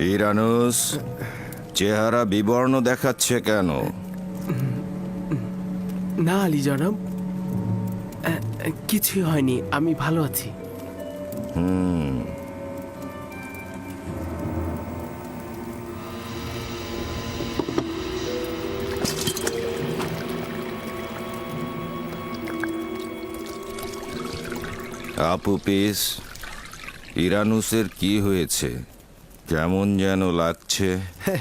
ইরানুস চেহারা বিবর্ণ দেখাচ্ছে কেন? না আলী জনাব। কিছুই হয়নি আমি ভালো আছি। আপু পিস ইরানুসের কি হয়েছে? কেমন যেন লাগছে।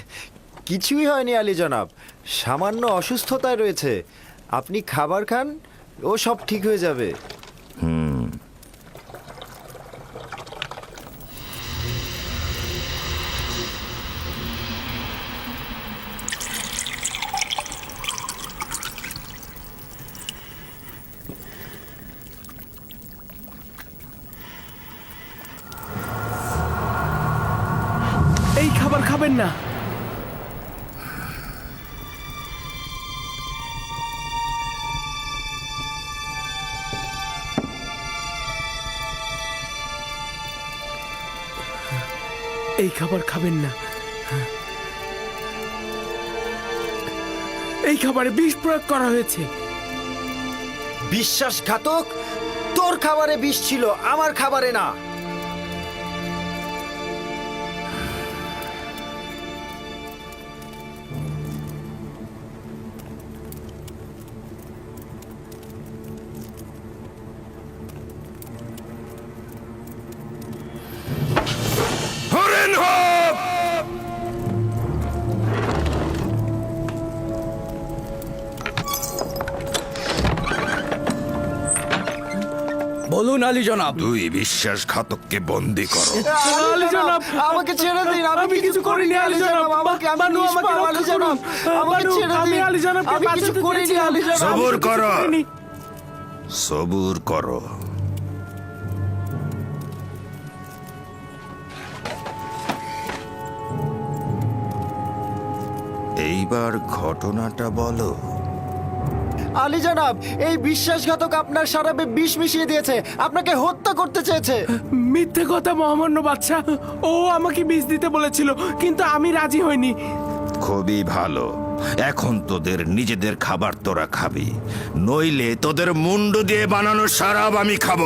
কিছুই হয়নি আলী জনাব। সামান্য অসুস্থতায় রয়েছে। আপনি খাবার খান, ও সব ঠিক হয়ে যাবে এই খাবার খাবেন না। এই খাবার খাবেন না। এই খাবারে বিষ প্রয়োগ করা হয়েছে। বিশ্বাসঘাতক, তোর খাবারে বিষ ছিল, আমার খাবারে না। বলুন আলী জনাব। দুই বিশ্বাসঘাতককে বন্দি করো। আলী জনাব, আমাকে ছেড়ে দিন আমি কিছু করিনি আলী জনাব। আমাকে আমি আমাকে আলী জনাব আমাকে ছেড়ে আমি দিন আলী জনাবকে আমি কিছু করিনি। আলী জনাব। সবুর করো। সবুর করো। এইবার ঘটনাটা বলো। আলী জনাব এই বিশ্বাসঘাতক আপনার সারাবে বিষ মিশিয়ে দিয়েছে আপনাকে হত্যা করতে চেয়েছে। মিথ্যে কথা মহামান্য বাচ্চা ও আমাকে বিষ দিতে বলেছিল কিন্তু আমি রাজি হইনি। খুবই ভালো। এখন তোদের নিজেদের খাবার তোরা খাবি। নইলে তোদের মুন্ডু দিয়ে বানানো সারাব আমি খাব।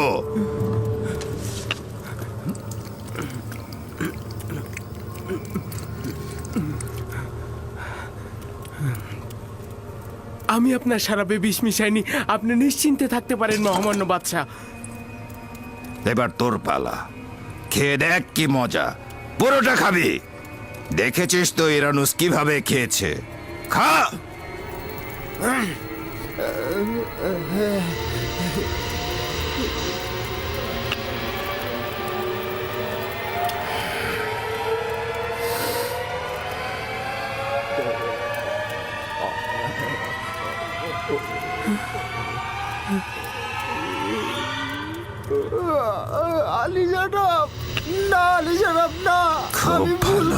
আমি আপনার সারাপে বিষ মিশাইনি। আপনি নিশ্চিন্তে থাকতে পারেন, মহামান্য বাদশাহ। এবার তোর পালা। খেয়ে দেখ কি মজা। পুরোটা খাবি। দেখেছিস তো ইরানুস কীভাবে খেয়েছে। খা!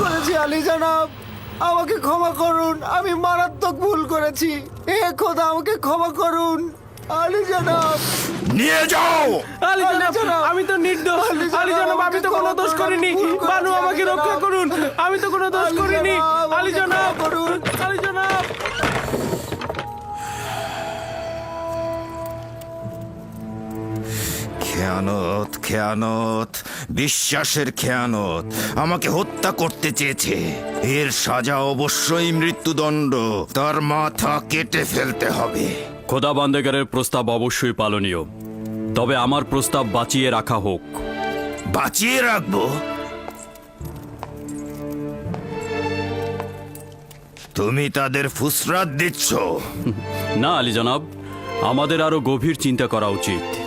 করেছি আলী জনাব আমাকে ক্ষমা করুন আমি মারাত্মক ভুল করেছি। এ খোদা আমাকে ক্ষমা করুন। আলী জনাব। নিয়ে যাও! আলী জনাব আমি তো নির্দোষ। আলী জনাব, আমি তো কোনো দোষ করিনি বানু আমাকে রক্ষা করুন। আমি তো কোনো দোষ করিনি। আলী জনাব। করুন। আলী জনাব। খেয়ানত খেয়ানত। বিশ্বাসের খেয়ানত। আমাকে হত্যা করতে চেয়েছে। এর সাজা অবশ্যই মৃত্যুদণ্ড। তার মাথা কেটে ফেলতে হবে। খোদা বান্দেগারের প্রস্তাব অবশ্যই পালনীয়। তবে আমার প্রস্তাব বাঁচিয়ে রাখা হোক। বাঁচিয়ে রাখব। তুমি তাদের ফুসরাত দিচ্ছ। না আলী জনাব। আমাদের আরও গভীর চিন্তা করা উচিত।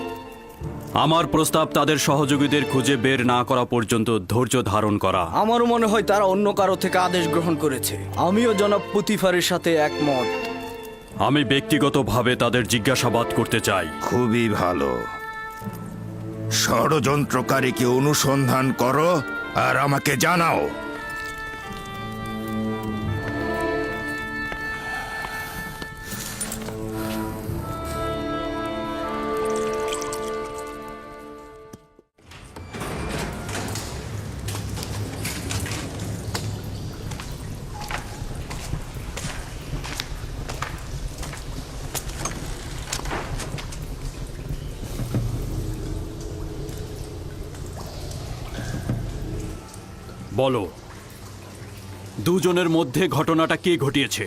আমার প্রস্তাব তাদের সহযোগীদের খুঁজে বের না করা পর্যন্ত ধৈর্য ধারণ করা। আমারও মনে হয় তারা অন্য কারও থেকে আদেশ গ্রহণ করেছে। আমিও জনাব পুতিফারের সাথে একমত। আমি ব্যক্তিগতভাবে তাদের জিজ্ঞাসাবাদ করতে চাই। খুবই ভালো। ষড়যন্ত্রকারীকে অনুসন্ধান করো আর আমাকে জানাও। বলো, দুজনের মধ্যে ঘটনাটা কে ঘটিয়েছে?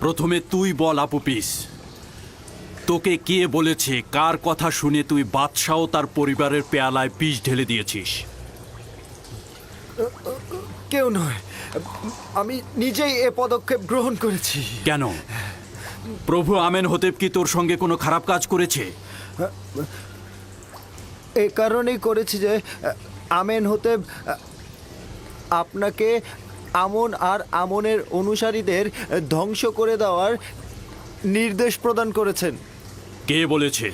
প্রথমে তুই বল আপুপিস তোকে কে বলেছে, কার কথা শুনে তুই বাদশাহ তার পরিবারের পেয়ালায় বিষ ঢেলে দিয়েছিস? কেউ নয়। আমি নিজেই এ পদক্ষেপ গ্রহণ করেছি। কেন? প্রভু আমেন হতেব কি তোর সঙ্গে কোনো খারাপ কাজ করেছে? এ কারণেই করেছি যে আমেন হতে আপনাকে আমন আর আমনের অনুসারীদের ধ্বংস করে দেওয়ার নির্দেশ প্রদান করেছেন। কে বলেছে?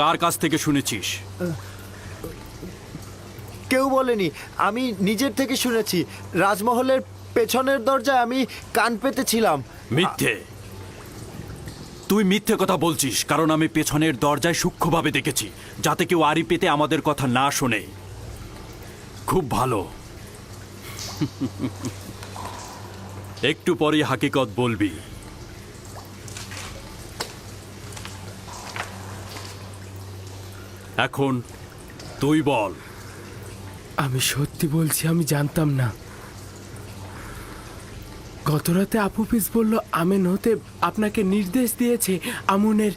কার কাছ থেকে শুনেছিস? কেউ বলেনি। আমি নিজের থেকে শুনেছি, রাজমহলের পেছনের দরজায় আমি কান পেতেছিলাম। মিথ্যে। তুই মিথ্যে কথা বলছিস, কারণ আমি পেছনের দরজায় সূক্ষ্মভাবে দেখেছি, যাতে কেউ আড়ি পেতে আমাদের কথা না শোনে। খুব ভালো। একটু পরেই হাকিকত বলবি। এখন তুই বল। আমি সত্যি বলছি, আমি জানতাম না। গতরাতে আপুপিস বলল, আমেন হতে আপনাকে নির্দেশ দিয়েছে আমুনের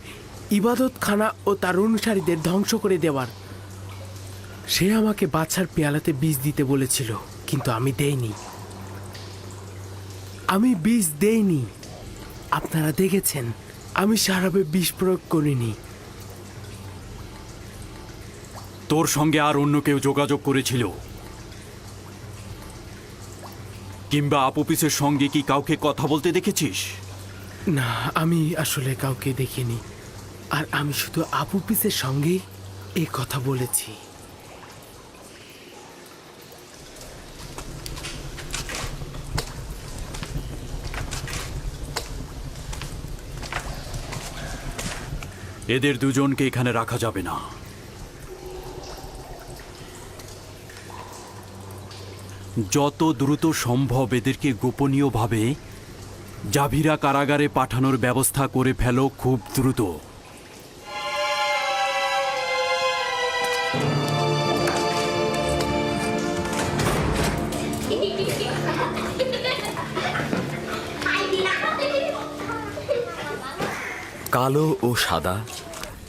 ইবাদতখানা ও তার অনুসারীদের ধ্বংস করে দেওয়ার। সে আমাকে বাচ্চার পেয়ালাতে বীজ দিতে বলেছিল, কিন্তু আমি দেইনি। আমি বীজ দেইনি। আপনারা দেখেছেন, আমি সারাবে বিষ প্রয়োগ করিনি। তোর সঙ্গে আর অন্য কেউ যোগাযোগ করেছিল। কিংবা আপুপিসের সঙ্গে কি কাউকে কথা বলতে দেখেছিস? না আমি আসলে কাউকে দেখিনি। আর আমি শুধু আপু পিসের সঙ্গে এই কথা বলেছি। এদের দুজনকে এখানে রাখা যাবে না। যত দ্রুত সম্ভব এদেরকে গোপনীয়ভাবে জাভিরা কারাগারে পাঠানোর ব্যবস্থা করে ফেলো খুব দ্রুত। কালো ও সাদা,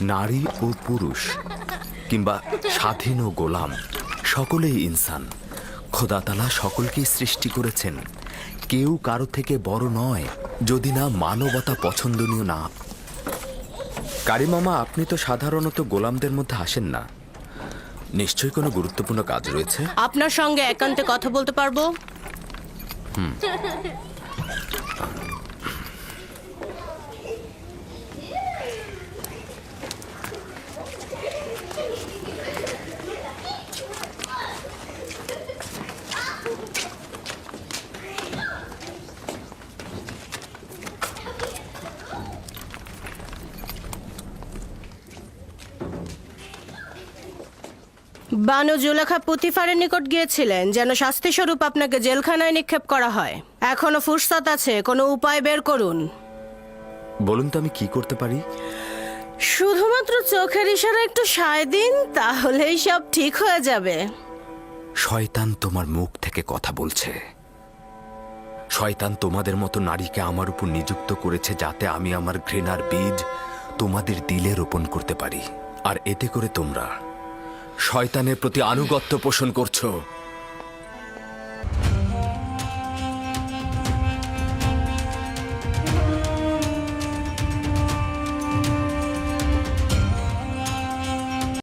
নারী ও পুরুষ, কিংবা স্বাধীন ও গোলাম, সকলেই ইনসান। খোদাতালা সকলকেই সৃষ্টি করেছেন। কেউ কারও থেকে বড় নয় যদি না মানবতা পছন্দনীয় না। কারিমামা আপনি তো সাধারণত গোলামদের মধ্যে আসেন না। নিশ্চয়ই কোনো গুরুত্বপূর্ণ কাজ রয়েছে? আপনার সঙ্গে একান্তে কথা বলতে পারব? বানু জুলেখা পুতিফারের নিকট গিয়েছিলেন যেন শাস্তিস্বরূপ আপনাকে জেলখানায় নিক্ষেপ করা হয়। এখনও ফুরসত আছে কোনো উপায় বের করুন। বলুন তো আমি কি করতে পারি? শুধুমাত্র চোখের ইশারা একটু সায় দিন তাহলেই সব ঠিক হয়ে যাবে। শয়তান তোমার মুখ থেকে কথা বলছে। শয়তান তোমাদের মতো নারীকে আমার উপর নিযুক্ত করেছে যাতে আমি আমার ঘৃণার বীজ তোমাদের দিলে রোপণ করতে পারি। আর এতে করে তোমরা শয়তানের প্রতি আনুগত্য পোষণ করছ।